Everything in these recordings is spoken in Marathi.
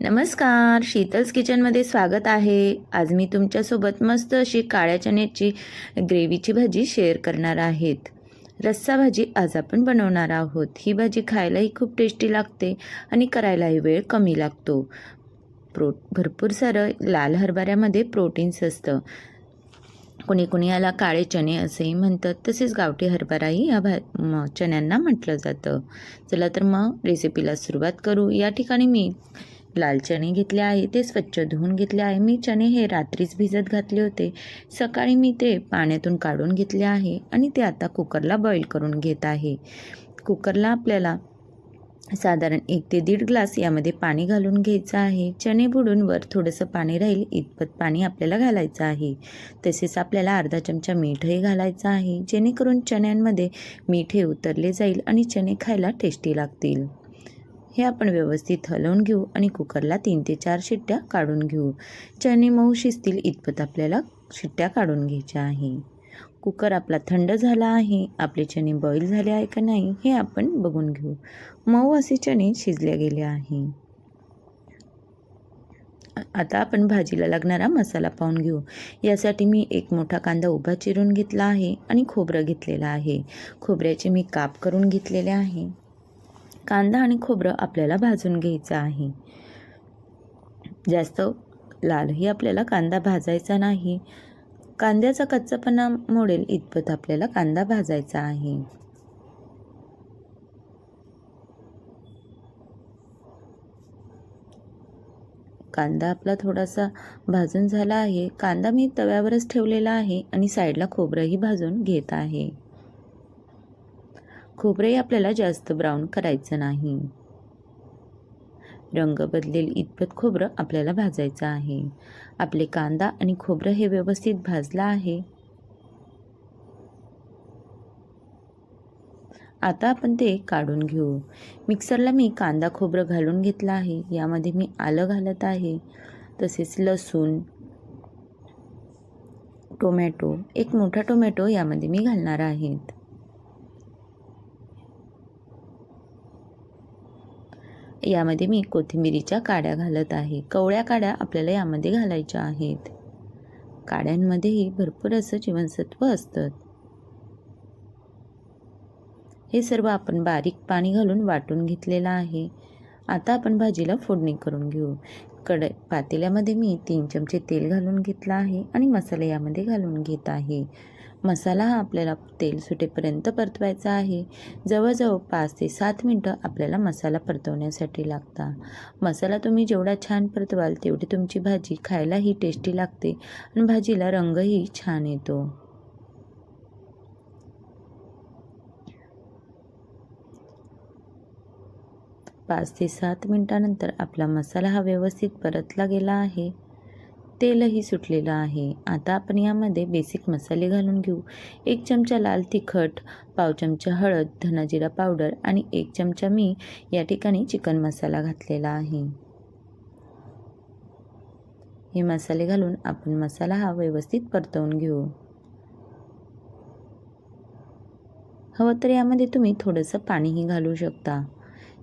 नमस्कार शीतल्स किचनमध्ये स्वागत आहे. आज मी तुमच्यासोबत मस्त अशी काळ्या चण्याची ग्रेव्हीची भाजी शेअर करणार आहेत. रस्सा भाजी आज आपण बनवणार आहोत. ही भाजी खायलाही खूप टेस्टी लागते आणि करायलाही वेळ कमी लागतो. प्रो भरपूर सारं लाल हरभऱ्यामध्ये प्रोटीन्स असतं. कोणी कोणी याला काळे चणे असेही म्हणतात. तसेच गावठी हरभराही या भा चण्यांना म्हटलं जातं. चला तर मग रेसिपीला सुरुवात करू. या ठिकाणी मी लाल चणे घेतले आहे ते स्वच्छ धुवून घेतले आहे. मी चणे हे रात्रीच भिजत घातले होते. सकाळी मी ते पाण्यातून काढून घेतले आहे आणि ते आता कुकरला बॉईल करून घेत आहे. कुकरला आपल्याला साधारण एक ते दीड ग्लास यामध्ये पाणी घालून घ्यायचं आहे. चणे बुडून वर थोडंसं पाणी राहील इतपत पाणी आपल्याला घालायचं आहे. तसेच आपल्याला अर्धा चमचा मीठही घालायचं आहे जेणेकरून चण्यांमध्ये मीठ हे उतरले जाईल आणि चणे खायला टेस्टी लागतील. हे आपण व्यवस्थित हलवून घेऊ आणि कुकरला तीन ते चार शिट्ट्या काढून घेऊ. चणे मऊ शिजतील इतपत आपल्याला शिट्ट्या काढून घ्यायच्या आहे. कुकर आपला थंड झाला आहे. आपले चणे बॉईल झाले आहे का नाही हे आपण बघून घेऊ. मऊ असे चणे शिजले गेले आहे. आता आपण भाजीला लागणारा मसाला पाहून घेऊ. यासाठी मी एक मोठा कांदा उभा चिरून घेतला आहे आणि खोबरं घेतलेलं आहे. खोबऱ्याचे मी काप करून घेतलेले आहे. कांदा आणि खोबरं आपल्याला भाजून घ्यायचं आहे. जास्त लालही आपल्याला कांदा भाजायचा नाही. कांद्याचा कच्चापणा मोडेल इतपत आपल्याला कांदा भाजायचा आहे. कांदा आपला थोडासा भाजून झाला आहे. कांदा मी तव्यावरच ठेवलेला आहे आणि साईडला खोबरंही भाजून घेत आहे. खोबरंही आपल्याला जास्त ब्राऊन करायचं नाही. रंग बदलेल इतपत खोबरं आपल्याला भाजायचं आहे. आपले कांदा आणि खोबरं हे व्यवस्थित भाजलं आहे. आता आपण ते काढून घेऊ. मिक्सरला मी कांदा खोबरं घालून घेतलं आहे. यामध्ये मी आलं घालत आहे. तसेच लसूण टोमॅटो एक मोठा टोमॅटो यामध्ये मी घालणार आहेत यामध्ये मी कोथिंबिरीच्या काड्या घालत आहे. कवळ्या काड्या आपल्याला यामध्ये घालायच्या आहेत. काड्यांमध्येही भरपूर असं जीवनसत्व असतं. हे सर्व आपण बारीक पाणी घालून वाटून घेतलेलं आहे. आता आपण भाजीला फोडणी करून घेऊ. कड पातेल्यामध्ये मी तीन चमचे तेल घालून घेतलं आहे आणि मसाले यामध्ये घालून घेत आहे. मसाला हा आपल्याला तेल सुटेपर्यंत परतवायचा आहे. जवळजवळ पाच ते सात मिनटं आपल्याला मसाला परतवण्यासाठी लागता मसाला तुम्ही जेवढा छान परतवाल तेवढी तुमची भाजी खायलाही टेस्टी लागते आणि भाजीला रंगही छान येतो. पाच ते सात मिनटानंतर आपला मसाला हा व्यवस्थित परतला गेला आहे. तेलही सुटलेलं आहे. आता आपण यामध्ये बेसिक मसाले घालून घेऊ. एक चमचा लाल तिखट पाव चमचा हळद धनाजिरा पावडर आणि एक चमचा मी या ठिकाणी चिकन मसाला घातलेला आहे. हे मसाले घालून आपण मसाला हा व्यवस्थित परतवून घेऊ. हवं तर यामध्ये तुम्ही थोडंसं पाणीही घालू शकता.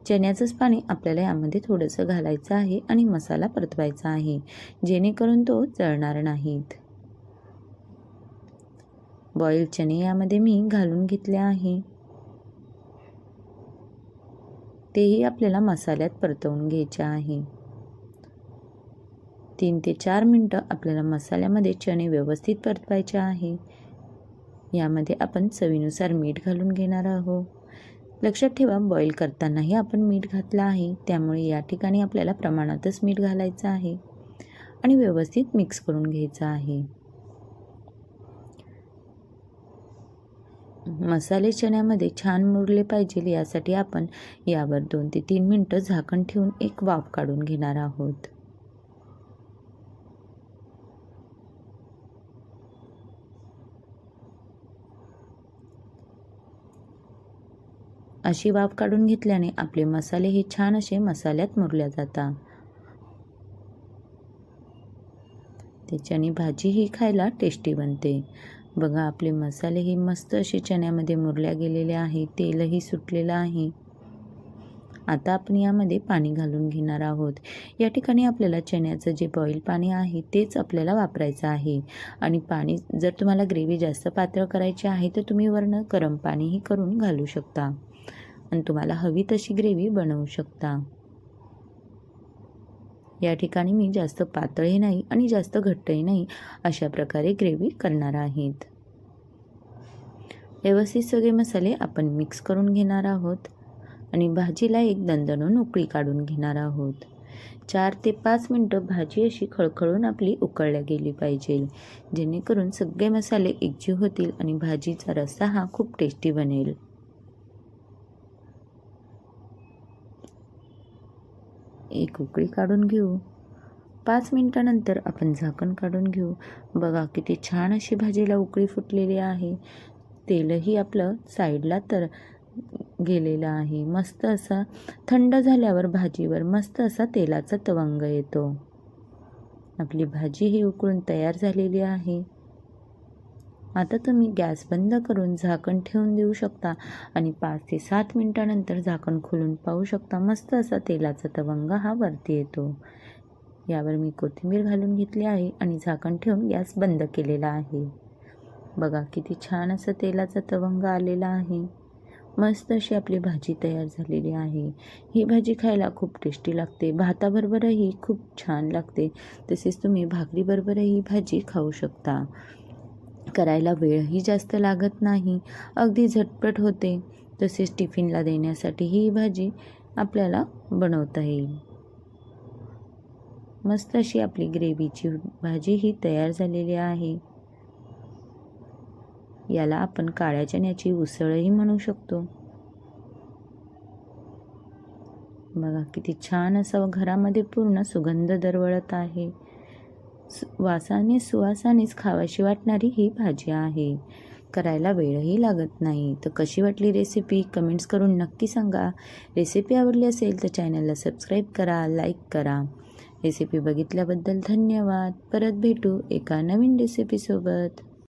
चण्याचंच पाणी आपल्याला यामध्ये थोडंसं घालायचं आहे आणि मसाला परतवायचा आहे जेणेकरून तो जळणार नाहीत. बॉईल चणे यामध्ये मी घालून घेतले आहे. तेही आपल्याला मसाल्यात परतवून घ्यायचे आहे. तीन ते चार मिनटं आपल्याला मसाल्यामध्ये चणे व्यवस्थित परतवायचे आहे. यामध्ये आपण चवीनुसार मीठ घालून घेणार आहोत. लक्षात ठेवा बॉईल करतानाही आपण मीठ घातलं आहे. त्यामुळे या ठिकाणी आपल्याला प्रमाणातच मीठ घालायचं आहे आणि व्यवस्थित मिक्स करून घ्यायचं आहे. मसाले चण्यामध्ये छान मुरले पाहिजे यासाठी आपण यावर दोन ते तीन मिनटं झाकण ठेवून एक वाफ काढून घेणार आहोत. अशी वाफ काढून घेतल्याने आपले मसाले हे छान असे मसाल्यात मुरल्या जातात. त्याच्याने भाजी ही खायला टेस्टी बनते. बघा आपले मसाले हे मस्त असे चण्यामध्ये मुरल्या गेलेले आहे तेलही सुटलेलं आहे. आता आपण यामध्ये पाणी घालून घेणार आहोत. या ठिकाणी आपल्याला चण्याचं जे बॉईल पाणी आहे तेच आपल्याला वापरायचं आहे. आणि पाणी जर तुम्हाला ग्रेव्ही जास्त पातळ करायची आहे तर तुम्ही वरनं गरम पाणीही करून घालू शकता. आणि तुम्हाला हवी तशी ग्रेव्ही बनवू शकता. या ठिकाणी मी जास्त पातळही नाही आणि जास्त घट्टही नाही अशा प्रकारे ग्रेव्ही करणार आहेत. व्यवस्थित सगळे मसाले आपण मिक्स करून घेणार आहोत आणि भाजीला एक दणदणून उकळी काढून घेणार आहोत. चार ते पाच मिनटं भाजी अशी खळखळून आपली उकळल्या गेली पाहिजे. जेणेकरून सगळे मसाले एकजीव होतील आणि भाजीचा रस्सा हा खूप टेस्टी बनेल. एक उकळी काढून घेऊ. पाच मिनटानंतर आपण झाकण काढून घेऊ. बघा किती छान अशी भाजीला उकळी फुटलेली आहे. तेलही आपलं साईडला तर गेलेलं आहे. मस्त असा थंड झाल्यावर भाजीवर मस्त असा तेलाचा तवंग येतो. आपली भाजी ही उकळून तयार झालेली आहे. आता तुम्ही गॅस बंद करून झाकण ठेवून देऊ शकता आणि पाच ते सात मिनटानंतर झाकण खोलून पाहू शकता मस्त असा तेलाचा तवंग हा वरती येतो. यावर मी कोथिंबीर घालून घेतली आहे आणि झाकण ठेवून गॅस बंद केलेला आहे. बघा किती छान असं तेलाचा तवंग आलेला आहे. मस्त अशी आपली भाजी तयार झालेली आहे. ही भाजी खायला खूप टेस्टी लागते. भाताबरोबरही खूप छान लागते. तसेच तुम्ही भाकरीबरोबरही भाजी खाऊ शकता. करायला वेळही जास्त लागत नाही. अगदी झटपट होते. तसेच टिफिनला देण्यासाठी ही भाजी आपल्याला बनवता येईल. मस्त अशी आपली ग्रेव्हीची भाजी ही तयार झालेली आहे. याला आपण काळ्या चण्याची उसळही म्हणू शकतो. बघा किती छान असं घरामध्ये पूर्ण सुगंध दरवळत आहे. वासाने सुवासानेच खावाशी वाटणारी ही भाजी आहे. करायला वेळही लागत नाही. तर कशी वाटली रेसिपी कमेंट्स करून नक्की सांगा. रेसिपी आवडली असेल तर चॅनलला सबस्क्राईब करा लाईक करा. रेसिपी बघितल्याबद्दल धन्यवाद. परत भेटू एका नवीन रेसिपीसोबत